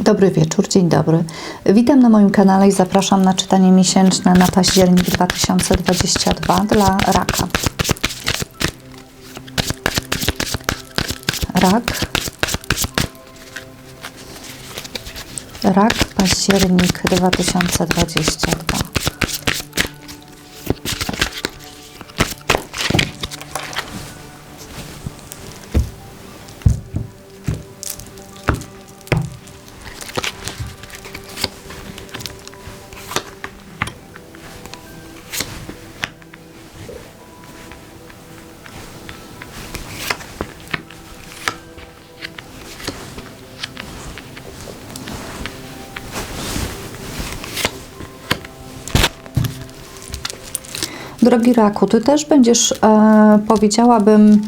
Dobry wieczór, dzień dobry. Witam na moim kanale i zapraszam na czytanie miesięczne na październik 2022 dla raka. Rak. Rak, październik 2022. Drogi raku, ty też będziesz, e, powiedziałabym,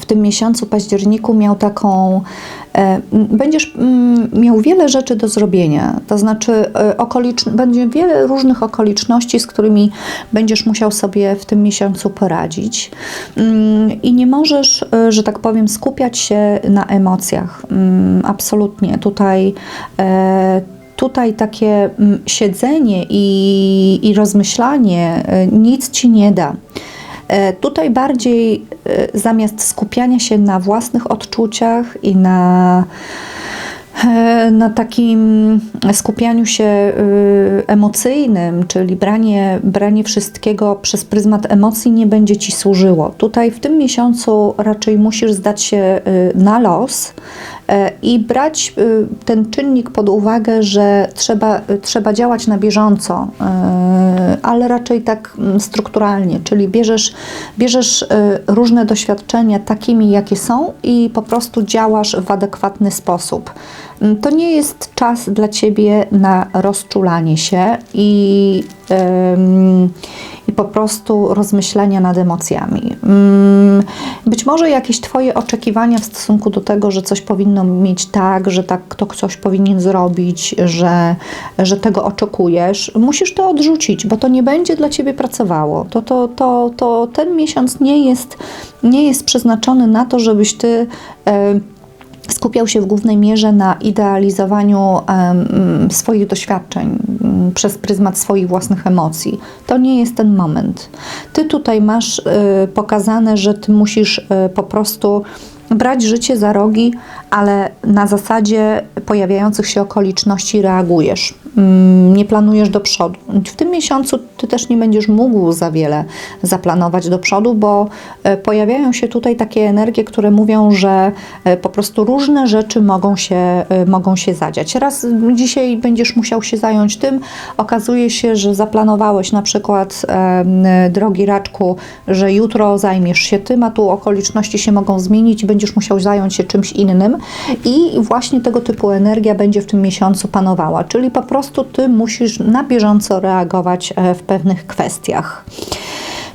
w tym miesiącu październiku miał taką, e, m, będziesz mm, miał wiele rzeczy do zrobienia, to znaczy e, okolicz, będzie wiele różnych okoliczności, z którymi będziesz musiał sobie w tym miesiącu poradzić. Mm, i nie możesz, e, że tak powiem, skupiać się na emocjach, Mm, absolutnie, tutaj e, tutaj takie mm, siedzenie i, i rozmyślanie e, nic ci nie da. E, Tutaj bardziej e, zamiast skupiania się na własnych odczuciach i na, na takim skupianiu się y, emocyjnym, czyli branie, branie wszystkiego przez pryzmat emocji nie będzie ci służyło. Tutaj w tym miesiącu raczej musisz zdać się y, na los e, i brać y, ten czynnik pod uwagę, że trzeba, trzeba działać na bieżąco, ale raczej tak mm, strukturalnie, czyli bierzesz, bierzesz y, różne doświadczenia takimi, jakie są i po prostu działasz w adekwatny sposób. Mm, To nie jest czas dla Ciebie na rozczulanie się i, i po prostu rozmyślania nad emocjami. Mm, Być może jakieś Twoje oczekiwania w stosunku do tego, że coś powinno mieć tak, że tak to coś powinien zrobić, że, że tego oczekujesz, musisz to odrzucić, bo to nie będzie dla Ciebie pracowało. To, to, to, to ten miesiąc nie jest, nie jest przeznaczony na to, żebyś Ty. Skupiał się w głównej mierze na idealizowaniu em, swoich doświadczeń m, przez pryzmat swoich własnych emocji. To nie jest ten moment. Ty tutaj masz y, pokazane, że ty musisz y, po prostu brać życie za rogi, ale na zasadzie pojawiających się okoliczności reagujesz. Mm, Nie planujesz do przodu. W tym miesiącu ty też nie będziesz mógł za wiele zaplanować do przodu, bo e, pojawiają się tutaj takie energie, które mówią, że e, po prostu różne rzeczy mogą się, e, mogą się zadziać. Raz dzisiaj będziesz musiał się zająć tym, okazuje się, że zaplanowałeś na przykład, drogi raczku, że jutro zajmiesz się tym, a tu okoliczności się mogą zmienić i będziesz musiał zająć się czymś innym i właśnie tego typu energia będzie w tym miesiącu panowała, czyli po prostu ty musisz na bieżąco reagować e, w pewnych kwestiach.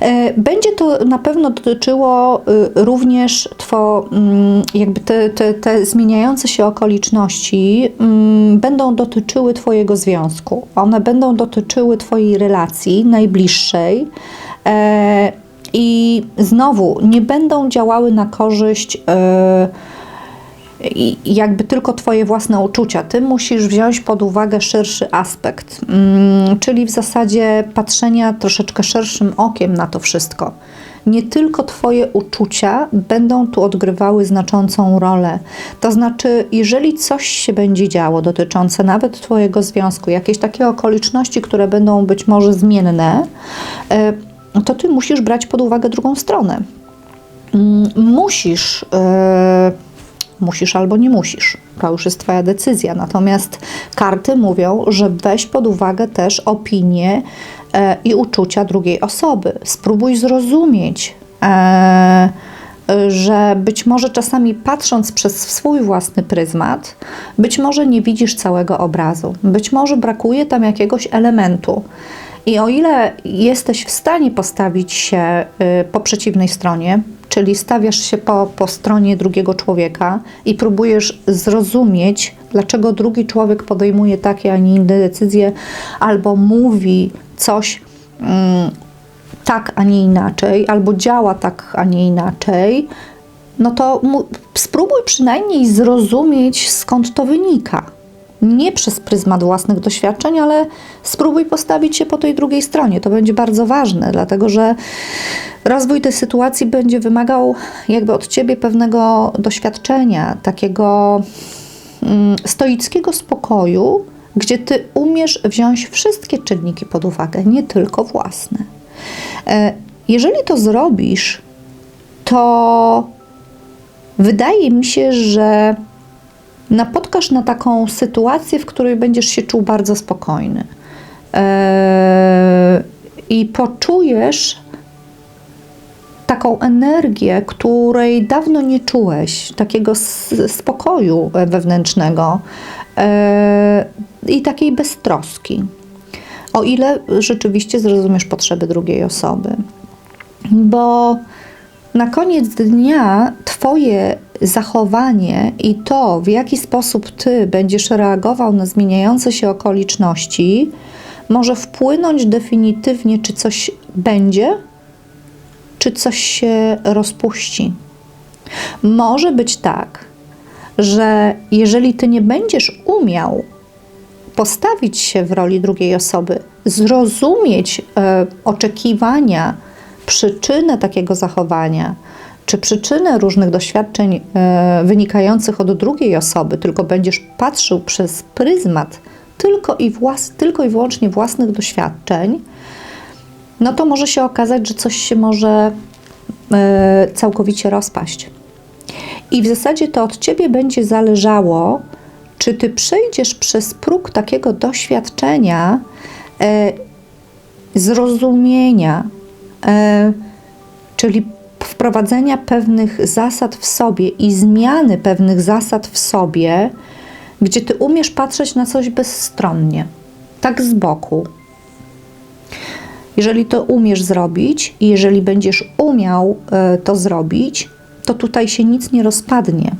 E, Będzie to na pewno dotyczyło y, również two, mm, jakby te, te, te zmieniające się okoliczności mm, będą dotyczyły Twojego związku. One będą dotyczyły Twojej relacji najbliższej. E, I znowu nie będą działały na korzyść e, i jakby tylko Twoje własne uczucia. Ty musisz wziąć pod uwagę szerszy aspekt, mm, czyli w zasadzie patrzenia troszeczkę szerszym okiem na to wszystko. Nie tylko Twoje uczucia będą tu odgrywały znaczącą rolę. To znaczy, jeżeli coś się będzie działo dotyczące nawet Twojego związku, jakieś takie okoliczności, które będą być może zmienne, e, to Ty musisz brać pod uwagę drugą stronę. Mm, Musisz. e, Musisz albo nie musisz. To już jest Twoja decyzja. Natomiast karty mówią, że weź pod uwagę też opinie e, i uczucia drugiej osoby. Spróbuj zrozumieć, e, że być może czasami patrząc przez swój własny pryzmat, być może nie widzisz całego obrazu. Być może brakuje tam jakiegoś elementu. I o ile jesteś w stanie postawić się y, po przeciwnej stronie, czyli stawiasz się po, po stronie drugiego człowieka i próbujesz zrozumieć, dlaczego drugi człowiek podejmuje takie, a nie inne decyzje, albo mówi coś mm, tak, a nie inaczej, albo działa tak, a nie inaczej, no to spróbuj przynajmniej zrozumieć, skąd to wynika. Nie przez pryzmat własnych doświadczeń, ale spróbuj postawić się po tej drugiej stronie. To będzie bardzo ważne, dlatego że rozwój tej sytuacji będzie wymagał jakby od ciebie pewnego doświadczenia, takiego mm, stoickiego spokoju, gdzie ty umiesz wziąć wszystkie czynniki pod uwagę, nie tylko własne. E, jeżeli to zrobisz, to wydaje mi się, że napotkasz na taką sytuację, w której będziesz się czuł bardzo spokojny. E, I poczujesz taką energię, której dawno nie czułeś, takiego spokoju wewnętrznego e, i takiej beztroski. O ile rzeczywiście zrozumiesz potrzeby drugiej osoby. Bo na koniec dnia Twoje zachowanie i to, w jaki sposób Ty będziesz reagował na zmieniające się okoliczności, może wpłynąć definitywnie, czy coś będzie, czy coś się rozpuści. Może być tak, że jeżeli Ty nie będziesz umiał postawić się w roli drugiej osoby, zrozumieć e, oczekiwania, przyczynę takiego zachowania, czy przyczynę różnych doświadczeń e, wynikających od drugiej osoby, tylko będziesz patrzył przez pryzmat tylko i, włas, tylko i wyłącznie własnych doświadczeń, no to może się okazać, że coś się może e, całkowicie rozpaść. I w zasadzie to od ciebie będzie zależało, czy ty przejdziesz przez próg takiego doświadczenia, e, zrozumienia, czyli wprowadzenia pewnych zasad w sobie i zmiany pewnych zasad w sobie, gdzie ty umiesz patrzeć na coś bezstronnie, tak z boku. Jeżeli to umiesz zrobić i jeżeli będziesz umiał e, to zrobić, to tutaj się nic nie rozpadnie.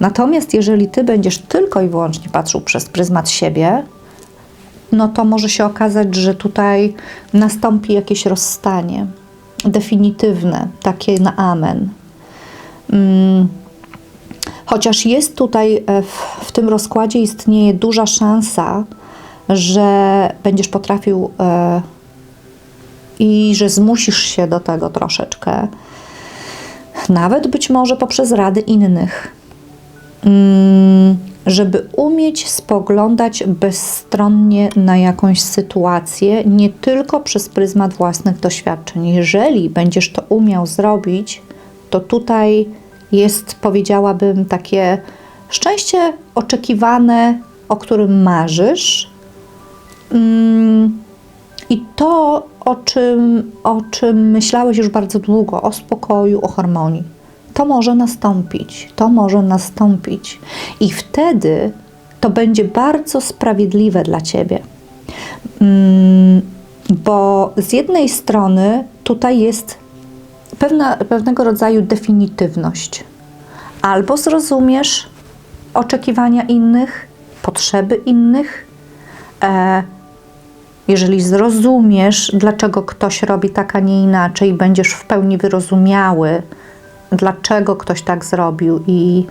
Natomiast jeżeli ty będziesz tylko i wyłącznie patrzył przez pryzmat siebie, no to może się okazać, że tutaj nastąpi jakieś rozstanie definitywne, takie na amen. Hmm. Chociaż jest tutaj e, w, w, tym rozkładzie istnieje duża szansa, że będziesz potrafił e, i że zmusisz się do tego troszeczkę, nawet być może poprzez rady innych, mm, żeby umieć spoglądać bezstronnie na jakąś sytuację, nie tylko przez pryzmat własnych doświadczeń. Jeżeli będziesz to umiał zrobić, to tutaj jest, powiedziałabym, takie szczęście oczekiwane, o którym marzysz. Mm, I to, o czym, o czym myślałeś już bardzo długo, o spokoju, o harmonii. To może nastąpić, to może nastąpić. I wtedy to będzie bardzo sprawiedliwe dla ciebie. Mm, bo z jednej strony tutaj jest pewna, pewnego rodzaju definitywność. Albo zrozumiesz oczekiwania innych, potrzeby innych. E, jeżeli zrozumiesz, dlaczego ktoś robi tak, a nie inaczej, będziesz w pełni wyrozumiały, dlaczego ktoś tak zrobił i,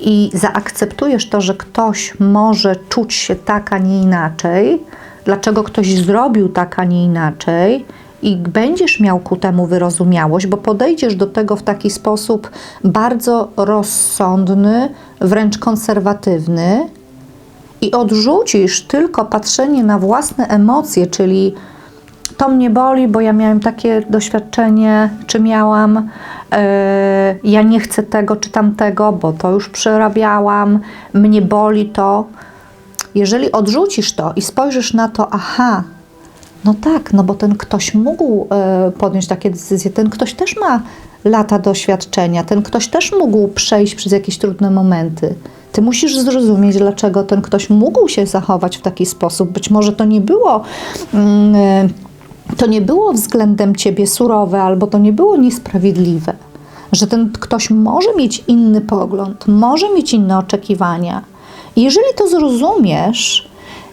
i zaakceptujesz to, że ktoś może czuć się tak, a nie inaczej, dlaczego ktoś zrobił tak, a nie inaczej, i będziesz miał ku temu wyrozumiałość, bo podejdziesz do tego w taki sposób bardzo rozsądny, wręcz konserwatywny i odrzucisz tylko patrzenie na własne emocje, czyli to mnie boli, bo ja miałem takie doświadczenie, czy miałam, yy, ja nie chcę tego czy tamtego, bo to już przerabiałam, mnie boli to. Jeżeli odrzucisz to i spojrzysz na to, aha, no tak, no bo ten ktoś mógł e, podjąć takie decyzje, ten ktoś też ma lata doświadczenia, ten ktoś też mógł przejść przez jakieś trudne momenty. Ty musisz zrozumieć, dlaczego ten ktoś mógł się zachować w taki sposób. Być może to nie było. E, to nie było względem ciebie surowe, albo to nie było niesprawiedliwe, że ten ktoś może mieć inny pogląd, może mieć inne oczekiwania. Jeżeli to zrozumiesz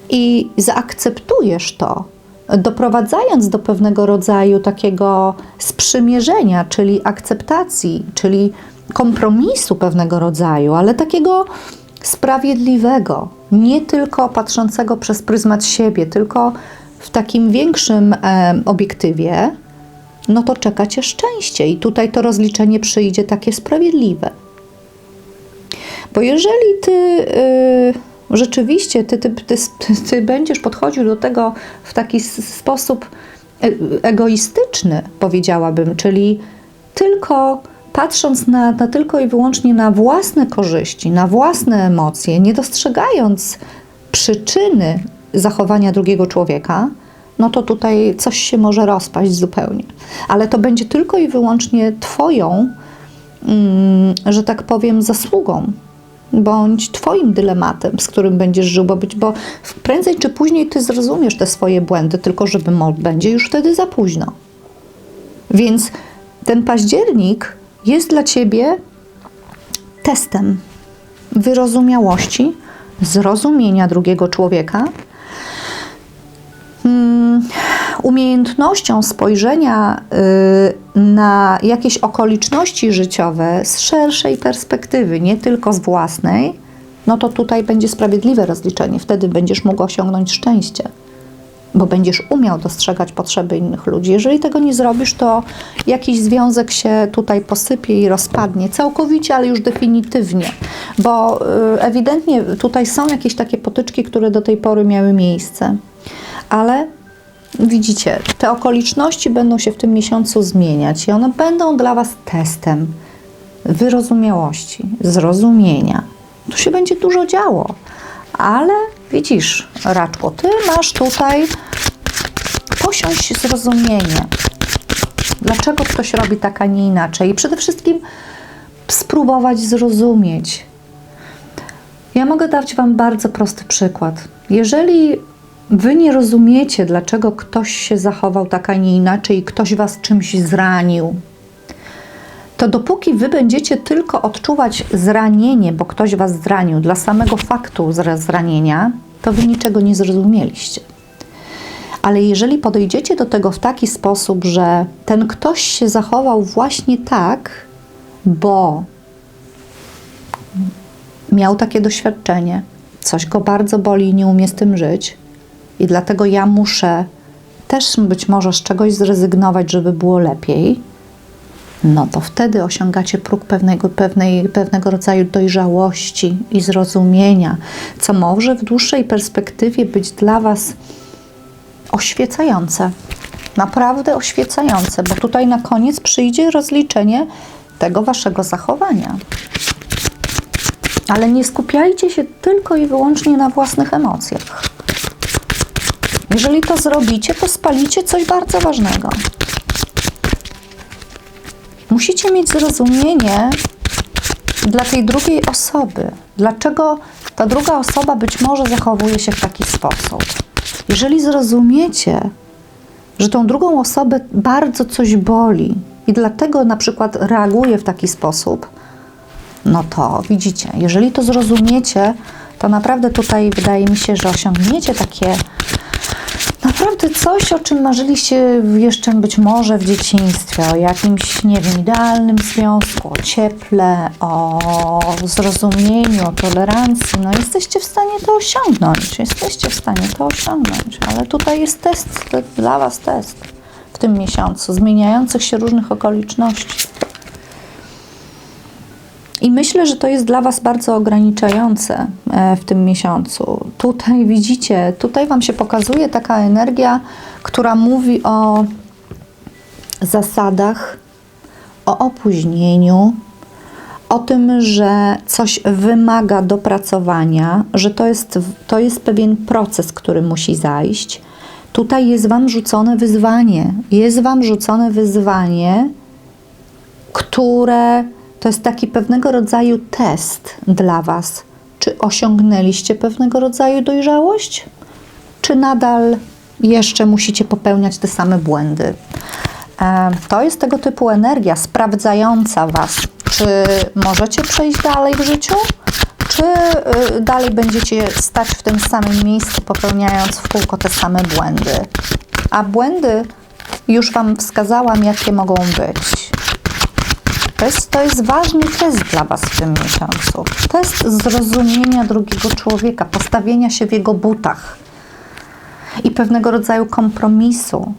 i zaakceptujesz to, doprowadzając do pewnego rodzaju takiego sprzymierzenia, czyli akceptacji, czyli kompromisu pewnego rodzaju, ale takiego sprawiedliwego, nie tylko patrzącego przez pryzmat siebie, tylko w takim większym obiektywie, no to czeka cię szczęście i tutaj to rozliczenie przyjdzie takie sprawiedliwe. Bo jeżeli ty y, rzeczywiście ty, ty, ty, ty będziesz podchodził do tego w taki sposób e- egoistyczny, powiedziałabym, czyli tylko patrząc na, na tylko i wyłącznie na własne korzyści, na własne emocje, nie dostrzegając przyczyny zachowania drugiego człowieka, no to tutaj coś się może rozpaść zupełnie. Ale to będzie tylko i wyłącznie Twoją, mm, że tak powiem, zasługą, bądź Twoim dylematem, z którym będziesz żył, bo, być, bo prędzej czy później Ty zrozumiesz te swoje błędy, tylko żeby będzie już wtedy za późno. Więc ten październik jest dla Ciebie testem wyrozumiałości, zrozumienia drugiego człowieka, umiejętnością spojrzenia y, na jakieś okoliczności życiowe z szerszej perspektywy, nie tylko z własnej, no to tutaj będzie sprawiedliwe rozliczenie. Wtedy będziesz mógł osiągnąć szczęście, bo będziesz umiał dostrzegać potrzeby innych ludzi. Jeżeli tego nie zrobisz, to jakiś związek się tutaj posypie i rozpadnie całkowicie, ale już definitywnie, bo y, ewidentnie tutaj są jakieś takie potyczki, które do tej pory miały miejsce, ale widzicie, te okoliczności będą się w tym miesiącu zmieniać i one będą dla Was testem wyrozumiałości, zrozumienia. Tu się będzie dużo działo, ale widzisz, Raczku, Ty masz tutaj posiąść zrozumienie. Dlaczego ktoś robi tak, a nie inaczej? I przede wszystkim spróbować zrozumieć. Ja mogę dać Wam bardzo prosty przykład. Jeżeli Wy nie rozumiecie, dlaczego ktoś się zachował tak, a nie inaczej i ktoś Was czymś zranił, to dopóki Wy będziecie tylko odczuwać zranienie, bo ktoś Was zranił dla samego faktu zra- zranienia, to Wy niczego nie zrozumieliście. Ale jeżeli podejdziecie do tego w taki sposób, że ten ktoś się zachował właśnie tak, bo miał takie doświadczenie, coś go bardzo boli i nie umie z tym żyć, i dlatego ja muszę też być może z czegoś zrezygnować, żeby było lepiej, no to wtedy osiągacie próg pewnego, pewnej, pewnego rodzaju dojrzałości i zrozumienia, co może w dłuższej perspektywie być dla Was oświecające. Naprawdę oświecające, bo tutaj na koniec przyjdzie rozliczenie tego Waszego zachowania. Ale nie skupiajcie się tylko i wyłącznie na własnych emocjach. Jeżeli to zrobicie, to spalicie coś bardzo ważnego. Musicie mieć zrozumienie dla tej drugiej osoby. Dlaczego ta druga osoba być może zachowuje się w taki sposób? Jeżeli zrozumiecie, że tą drugą osobę bardzo coś boli i dlatego na przykład reaguje w taki sposób, no to widzicie, jeżeli to zrozumiecie, to naprawdę tutaj wydaje mi się, że osiągniecie takie coś, o czym marzyliście jeszcze być może w dzieciństwie, o jakimś, nie wiem, idealnym związku, o cieple, o zrozumieniu, o tolerancji. No jesteście w stanie to osiągnąć, jesteście w stanie to osiągnąć, ale tutaj jest test, dla Was test w tym miesiącu, zmieniających się różnych okoliczności. I myślę, że to jest dla Was bardzo ograniczające e, w tym miesiącu. Tutaj widzicie, tutaj Wam się pokazuje taka energia, która mówi o zasadach, o opóźnieniu, o tym, że coś wymaga dopracowania, że to jest, to jest pewien proces, który musi zajść. Tutaj jest Wam rzucone wyzwanie. Jest Wam rzucone wyzwanie, które to jest taki pewnego rodzaju test dla Was. Czy osiągnęliście pewnego rodzaju dojrzałość, czy nadal jeszcze musicie popełniać te same błędy? E, To jest tego typu energia sprawdzająca Was, czy możecie przejść dalej w życiu, czy y, dalej będziecie stać w tym samym miejscu, popełniając w kółko te same błędy. A błędy już Wam wskazałam, jakie mogą być. To jest, to jest ważny test dla Was w tym miesiącu. Test zrozumienia drugiego człowieka, postawienia się w jego butach i pewnego rodzaju kompromisu.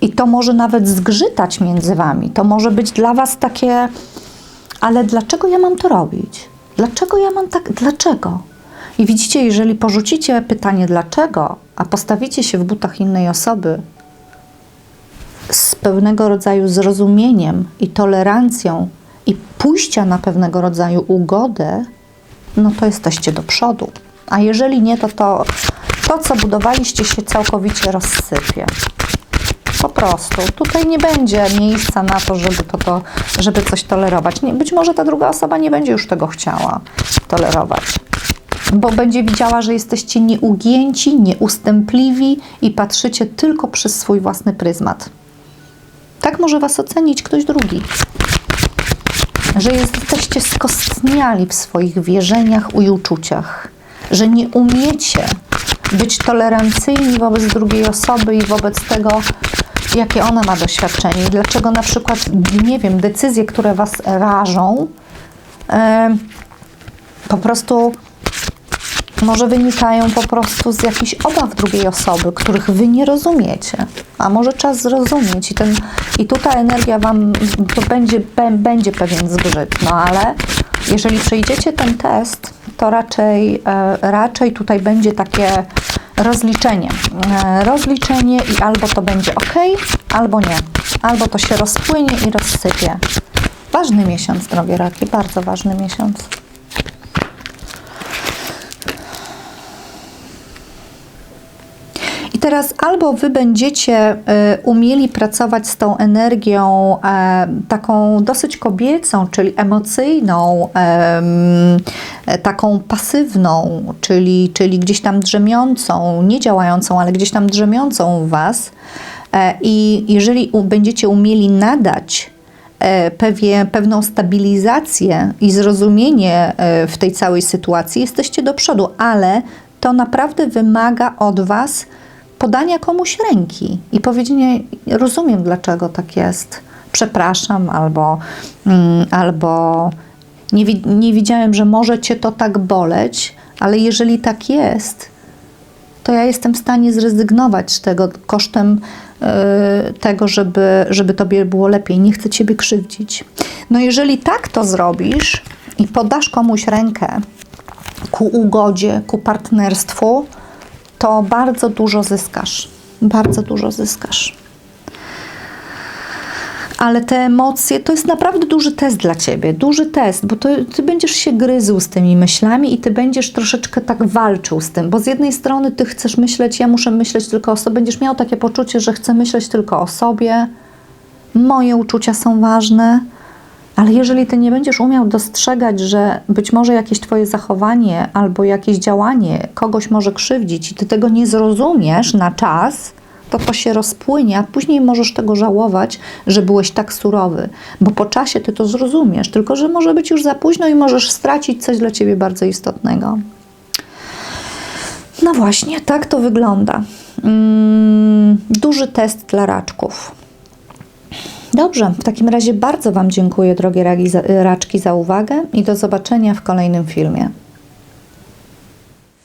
I to może nawet zgrzytać między Wami. To może być dla Was takie, ale dlaczego ja mam to robić? Dlaczego ja mam tak, dlaczego? I widzicie, jeżeli porzucicie pytanie dlaczego, a postawicie się w butach innej osoby, z pewnego rodzaju zrozumieniem i tolerancją i pójścia na pewnego rodzaju ugodę, no to jesteście do przodu. A jeżeli nie, to to, to co budowaliście się całkowicie rozsypie. Po prostu. Tutaj nie będzie miejsca na to, żeby, to, to, żeby coś tolerować. Nie, być może ta druga osoba nie będzie już tego chciała tolerować. Bo będzie widziała, że jesteście nieugięci, nieustępliwi i patrzycie tylko przez swój własny pryzmat. Tak może Was ocenić ktoś drugi. Że jesteście skostniali w swoich wierzeniach i uczuciach. Że nie umiecie być tolerancyjni wobec drugiej osoby i wobec tego, jakie ona ma doświadczenie. Dlaczego na przykład, nie wiem, decyzje, które Was rażą, e, po prostu może wynikają po prostu z jakichś obaw drugiej osoby, których wy nie rozumiecie. A może czas zrozumieć i, ten, i tutaj energia wam, to będzie, będzie pewien zgrzyt, no ale jeżeli przejdziecie ten test, to raczej, e, raczej tutaj będzie takie rozliczenie. E, rozliczenie i albo to będzie ok, albo nie. Albo to się rozpłynie i rozsypie. Ważny miesiąc, drogie raki, bardzo ważny miesiąc. Teraz albo wy będziecie y, umieli pracować z tą energią e, taką dosyć kobiecą, czyli emocyjną, em, taką pasywną, czyli, czyli gdzieś tam drzemiącą, nie działającą, ale gdzieś tam drzemiącą u was. E, I jeżeli będziecie umieli nadać e, pewie, pewną stabilizację i zrozumienie w tej całej sytuacji, jesteście do przodu, ale to naprawdę wymaga od Was podania komuś ręki i powiedzenia, rozumiem dlaczego tak jest, przepraszam, albo, mm, albo nie, nie widziałem, że może Cię to tak boleć, ale jeżeli tak jest, to ja jestem w stanie zrezygnować z tego kosztem y, tego, żeby, żeby tobie było lepiej. Nie chcę ciebie krzywdzić. No jeżeli tak to zrobisz i podasz komuś rękę ku ugodzie, ku partnerstwu, to bardzo dużo zyskasz. Bardzo dużo zyskasz. Ale te emocje to jest naprawdę duży test dla ciebie, duży test, bo to, ty będziesz się gryzł z tymi myślami i ty będziesz troszeczkę tak walczył z tym, bo z jednej strony ty chcesz myśleć, ja muszę myśleć tylko o sobie, będziesz miał takie poczucie, że chcę myśleć tylko o sobie, moje uczucia są ważne, ale jeżeli ty nie będziesz umiał dostrzegać, że być może jakieś twoje zachowanie albo jakieś działanie kogoś może krzywdzić i ty tego nie zrozumiesz na czas, to to się rozpłynie, a później możesz tego żałować, że byłeś tak surowy, bo po czasie ty to zrozumiesz, tylko że może być już za późno i możesz stracić coś dla ciebie bardzo istotnego. No właśnie, tak to wygląda. Mm, duży test dla raczków. Dobrze, w takim razie bardzo Wam dziękuję, drogie raczki, za uwagę i do zobaczenia w kolejnym filmie.